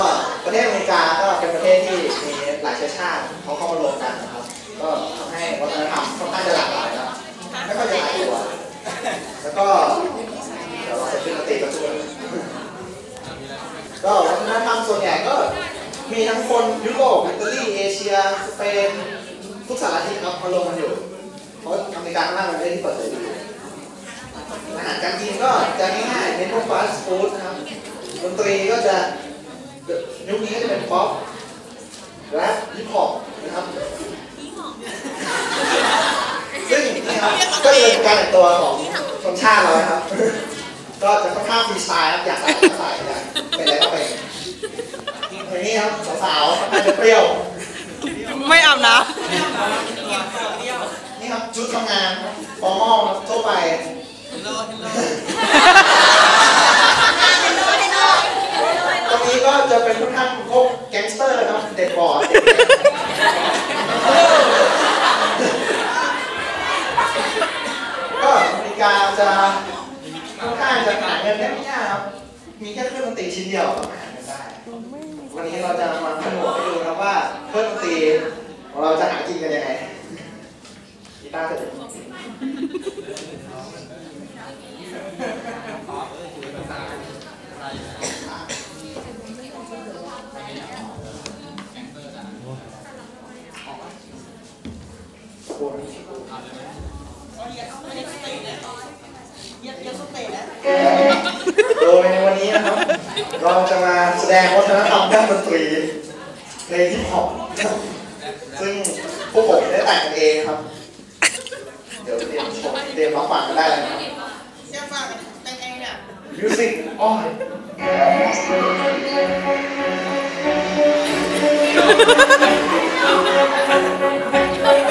ก็ประเทศอเมริกาก็เป็นประเทศที่มีหลายเชื้อชาติเขาเข้ามารวมกันนะครับ ก็ทำให้วัฒนธรรมค่อนข้างจะหลากหลายนะไม่ค่อยจะหลายตัว แล้วก็เดี๋ยวเราจะขึ้นมาตีกันทุกคนก็วัฒนธรรมส่วนใหญ่ก็มีทั้งคนยุโรปอิตาลีเอเชียสเปนทุกสารทิศครับมารวมกันอยู่ เพราะอเมริกาข้างล่างเป็นประเทศที่เปิดเผยอยู่อาหารการกินก็จะง่ายๆเป็นพวกฟาสต์ฟู้ดนะครับ ดนตรีก็จะยุคนี้ก็จะเป็นป๊อปและฮิปฮอปนะครับซึ่งนี่ครับก็จะเป็นการแต่งตัวของชนชาติเรานะครับ ก็จะค่อนข้างฟรีสไตล์ครับอยากใส่ก็ใส่อยากเป็นอะไรก็เป็นอย่างนี้ครับสาวๆอาจจะเปรี้ยว ไม่อาบน้นี่ครับชุดทำงานฟอร์มอลครับทั่วไป ตรงนี้ก็ จะเป็นค่อนข้งพวกแก๊งสเตอร์ครับเด็กบอดก็อเมริกาจะค่อนข้างจะหาเงินได้ไม่ยากครับ มีแค่เครื่องดนตรีชิ้นเดียวก็หาเงินได้ วันนี้เราจะมาผนวกให้ดูครับว่าเครื่องดนตรีของเราจะหากินกันยังไงกีตาร์จะเป็นโดยในวันนี้นะครับ เราจะมาแสดงวัฒนธรรมด้านดนตรีในฮิปฮอปซึ่งพวกผมได้แต่งกันเองครับ เดี๋ยวเตรียมชมเตรียมรับฟังกันได้เลยครับำเชื่อฟังแต่งเองเนี่ย Music on เ